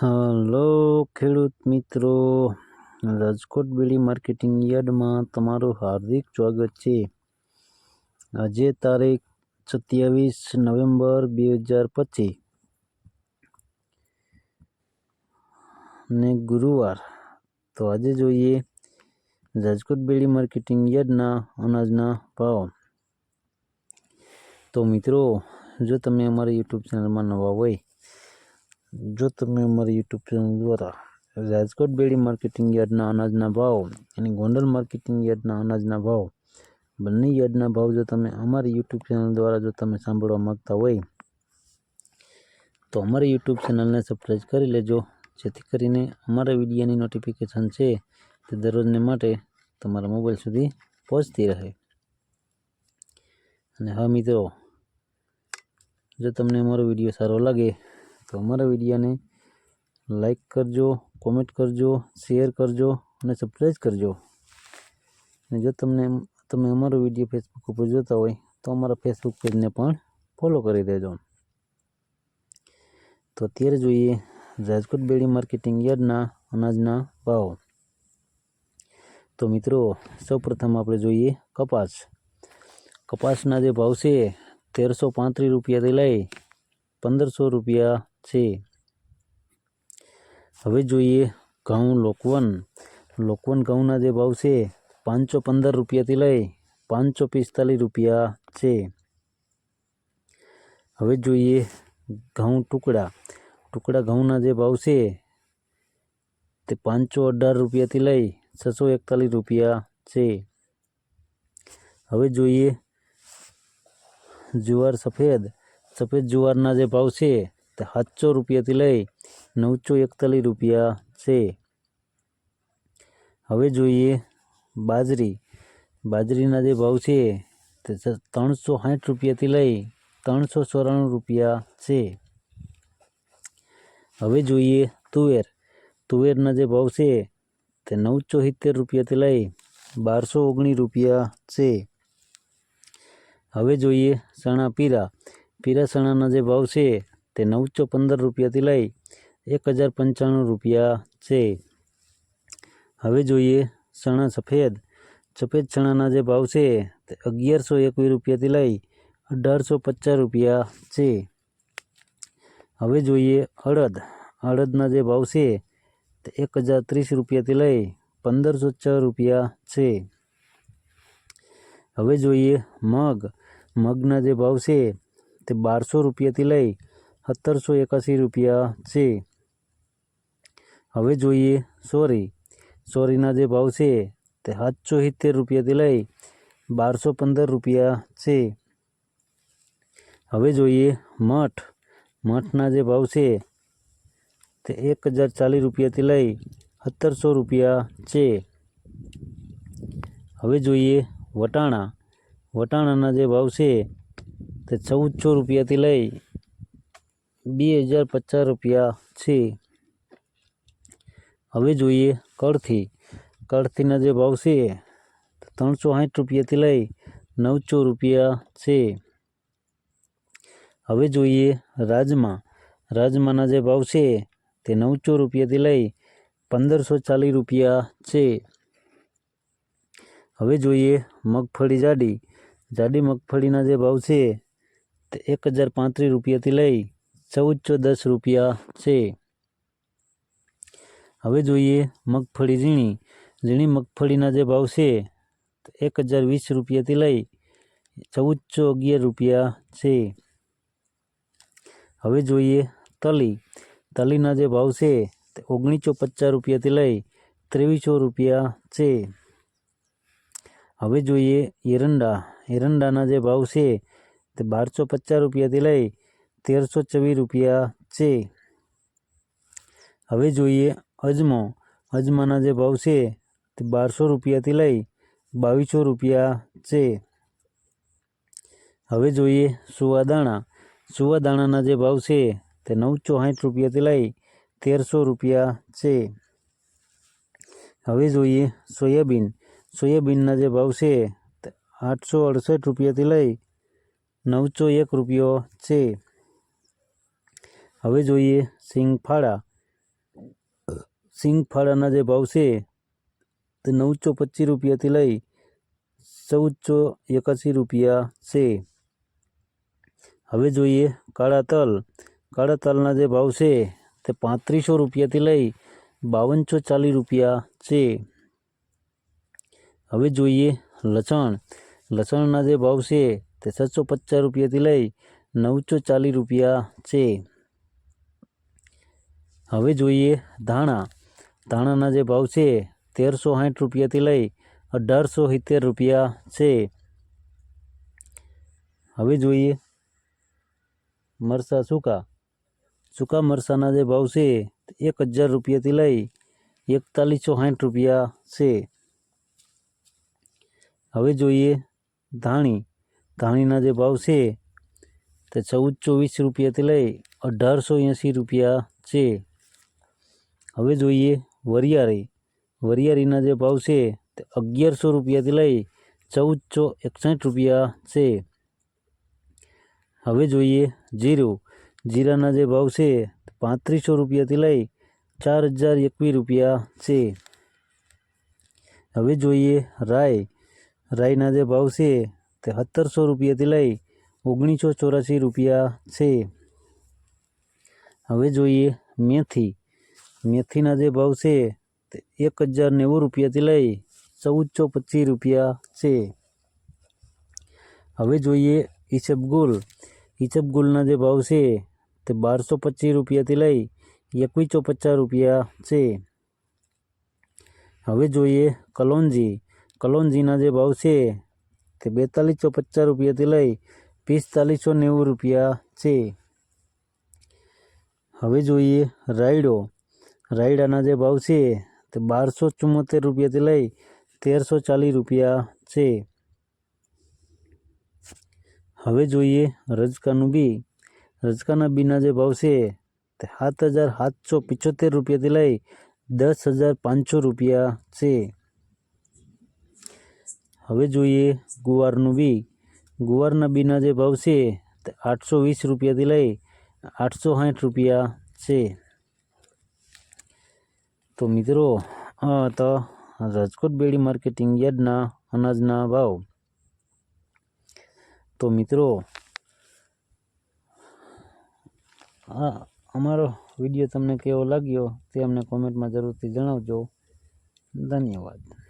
Hello, ખેડૂત મિત્રો. રાજકોટ બેડી marketing યાર્ડમાં તમારું હાર્દિક સ્વાગત છે. આજે તારીખ સત્યાવીસ નવેમ્બર બે હજાર પચીસ. ને ગુરુવાર. તો આજે જોઈએ રાજકોટ બેડી માર્કેટિંગ યાર્ડના અનાજના ભાવ. તો મિત્રો, જો તમે અમારી યુટ્યુબ ચેનલમાં નવા હોય જો તમે અમારી યુટ્યુબ ચેનલ દ્વારા રાજકોટ બેડી માર્કેટિંગ યાર્ડના અનાજના ભાવ અને ગોંડલ માર્કેટિંગ યાર્ડના અનાજના ભાવ, બંને યાર્ડના ભાવ જો તમે અમારી યુટ્યુબ ચેનલ દ્વારા જો તમે સાંભળવા માગતા હોય, તો અમારી યુટ્યુબ ચેનલને સબસ્ક્રાઈબ કરી લેજો. જેથી કરીને અમારા વિડીયોની નોટિફિકેશન છે તે દરરોજને માટે તમારા મોબાઈલ સુધી પહોંચતી રહે. અને હા મિત્રો, જો તમને અમારો વીડિયો સારો લાગે તો અમારા વિડીયોને લાઈક કરજો કોમેન્ટ કરજો શેર કરજો અને સબસ્ક્રાઈબ કરજો અને જો તમને તમે અમારો વીડિયો ફેસબુક ઉપર જોતા હોય તો અમારા ફેસબુક પેજને પણ ફોલો કરી દેજો તો અત્યારે જોઈએ રાજકોટ બેડી માર્કેટિંગ યાર્ડના અનાજના ભાવ તો મિત્રો સૌપ્રથમ આપણે જોઈએ કપાસ કપાસના જે ભાવ છે તેરસો પાંત્રીસ રૂપિયાથી લઈ પંદરસો રૂપિયા છે. હવે જોઈએ ઘઉં લોકવન. લોકવન ઘઉંના જે ભાવ છે, પાંચસો પંદર રૂપિયાથી લઈ પાંચસો પિસ્તાલીસ રૂપિયા છે. હવે જોઈએ ઘઉં ટુકડા. ટુકડા ઘઉંના જે ભાવ છે, તે પાંચસો અઢાર રૂપિયાથી લઈ છસો એકતાલીસ રૂપિયા છે. હવે જોઈએ જુવાર સફેદ. સફેદ જુવારના જે ભાવ છે સાતસો રૂપિયાથી લઈ નવસો એકતાલીસ રૂપિયા છે. હવે જોઈએ બાજરી. બાજરીના જે ભાવ છે તે ત્રણસો સાઠ રૂપિયાથી લઈ ત્રણસો ચોરાણું રૂપિયા છે. હવે જોઈએ તુવેર. તુવેરના જે ભાવ છે તે નવસો સિત્તેર રૂપિયાથી લઈ બારસો ઓગણીસ રૂપિયા છે. હવે જોઈએ ચણા પીરા. પીરા ચણાના જે ભાવ છે તે નવસો પંદર રૂપિયાથી લઈ એક હજાર પંચાણું રૂપિયા છે. હવે જોઈએ ચણા સફેદ. સફેદ ચણાના જે ભાવ છે તે અગિયારસો એકવીસ રૂપિયાથી લઈ અઢારસો પચાસ રૂપિયા છે. હવે જોઈએ અડદ. અડદના જે ભાવ છે તે એક હજાર ત્રીસ રૂપિયાથી લઈ પંદરસો છ રૂપિયા છે. હવે જોઈએ મગ. મગના જે ભાવ છે તે બારસો રૂપિયાથી લઈ સત્તરસો એકાસી રૂપિયા છે. હવે જોઈએ સોરી. સોરીના જે ભાવ છે તે સાતસો સિત્તેર રૂપિયાથી લઈ બારસો પંદર રૂપિયા છે. હવે જોઈએ મઠ. મઠના જે ભાવ છે તે એક હજાર ચાલીસ રૂપિયાથી લઈ સત્તરસો રૂપિયા છે. હવે જોઈએ વટાણા. વટાણાના જે ભાવ છે તે ચૌદસો રૂપિયાથી લઈ બે હજાર પચાસ રૂપિયા છે. હવે જોઈએ કળથી કળથીના જે ભાવ છે, ત્રણસો સાઠ રૂપિયાથી લઈ નવસો રૂપિયા છે. હવે જોઈએ રાજમા. રાજમાના જે ભાવ છે, તે નવસો રૂપિયાથી લઈ પંદરસો ચાલીસ રૂપિયા છે. હવે જોઈએ મગફળી જાડી. જાડી મગફળીના જે ભાવ છે, તે એક હજાર પાંત્રીસ રૂપિયાથી લઈ ચૌદસો દસ રૂપિયા છે. હવે જોઈએ મગફળી ઝીણી. ઝીણી મગફળીના જે ભાવ છે, એક હજાર વીસ રૂપિયાથી લઈ ચૌદસો અગિયાર રૂપિયા છે. હવે જોઈએ તલી. તલીના જે ભાવ છે, તે ઓગણીસો પચાસ રૂપિયાથી લઈ ત્રેવીસો રૂપિયા છે. હવે જોઈએ એરંડા. એરંડાના જે ભાવ છે, તે બારસો પચાસ રૂપિયાથી લઈ તેરસો ચોવીસ રૂપિયા છે. હવે જોઈએ અજમો. અજમાના જે ભાવ છે તે બારસો રૂપિયાથી લઈ બાવીસો રૂપિયા છે. હવે જોઈએ સુવાદાણા. સુવાદાણાના જે ભાવ છે તે નવ સાઠ રૂપિયાથી લઈ તેરસો રૂપિયા છે. હવે જોઈએ સોયાબીન. સોયાબીનના જે ભાવ છે તે આઠસો અડસઠ રૂપિયાથી લઈ નવસો એક રૂપિયો છે. હવે જોઈએ સિંગફાળા. સિંગફાળાના જે ભાવ છે, તે નવસો પચીસ રૂપિયાથી લઈ ચૌદસો એકાસી રૂપિયા છે. હવે જોઈએ કાળા તલ. કાળા તલના જે ભાવ છે, તે પાંત્રીસો રૂપિયાથી લઈ બાવનસો ચાલીસ રૂપિયા છે. હવે જોઈએ લસણ. લસણના જે ભાવ છે, તે છસો પચાસ રૂપિયાથી લઈ નવસો ચાલીસ રૂપિયા છે. હવે જોઈએ ધાણા. ધાણાના જે ભાવ છે, તેરસો સાઠ રૂપિયાથી લઈ અઢારસો સિત્તેર રૂપિયા છે. હવે જોઈએ મરસા સૂકા. સૂકા મરસાના જે ભાવ છે, એક હજાર રૂપિયાથી લઈ એકતાલીસો સાઠ રૂપિયા છે. હવે જોઈએ ધાણી. ધાણીના જે ભાવ છે, તે ચૌદસો વીસ રૂપિયાથી લઈ અઢારસો એંસી રૂપિયા છે. હવે જોઈએ, વરિયાળી. વરિયાળીના જે ભાવ છે તે અગિયારસો રૂપિયાથી લઈ ચૌદસો એકસઠ રૂપિયા છે. હવે જોઈએ જીરું. જીરાના જે ભાવ છે પાંત્રીસો રૂપિયાથી લઈ ચાર હજાર એકવીસ રૂપિયા છે. હવે જોઈએ રાઈ. રાઈના જે ભાવ છે તે સત્તરસો રૂપિયાથી લઈ ઓગણીસો ચોરાસી રૂપિયા છે. હવે જોઈએ મેથી. મેથીના જે ભાવ છે, તે એક હજાર નેવું રૂપિયાથી લઈ ચૌદસો પચીસ રૂપિયા છે. હવે જોઈએ ઈસબગુલ ઈસબગુલના જે ભાવ છે, તે બારસો પચીસ રૂપિયાથી લઈ એકવીસો પચાસ રૂપિયા છે. હવે જોઈએ કલોંજી કલોંજીના જે ભાવ છે, તે બેતાલીસો પચાસ રૂપિયાથી લઈ પિસ્તાલીસો નેવું રૂપિયા છે. હવે જોઈએ રાયડો. રાયડાના જે ભાવ છે તે બારસો ચુમ્મોતેર રૂપિયાથી લઈ તેરસો ચાલીસ રૂપિયા છે. હવે જોઈએ રજકાનું બી. રજકાના બીના જે ભાવ છે તે સાત હજાર સાતસો પિચોતેર રૂપિયાથી લઈ દસ હજાર પાંચસો રૂપિયા છે. હવે જોઈએ ગુવારનું બી. ગુવારના બીના જે ભાવ છે તે આઠસો વીસ રૂપિયાથી લઈ આઠસો સાઠ રૂપિયા છે. તો મિત્રો, આ હતા રાજકોટ બેડી માર્કેટિંગ યાર્ડના અનાજના ભાવ. તો મિત્રો, આ અમારો વીડિયો તમને કેવો લાગ્યો તે અમને કોમેન્ટમાં જરૂરથી જણાવજો. ધન્યવાદ.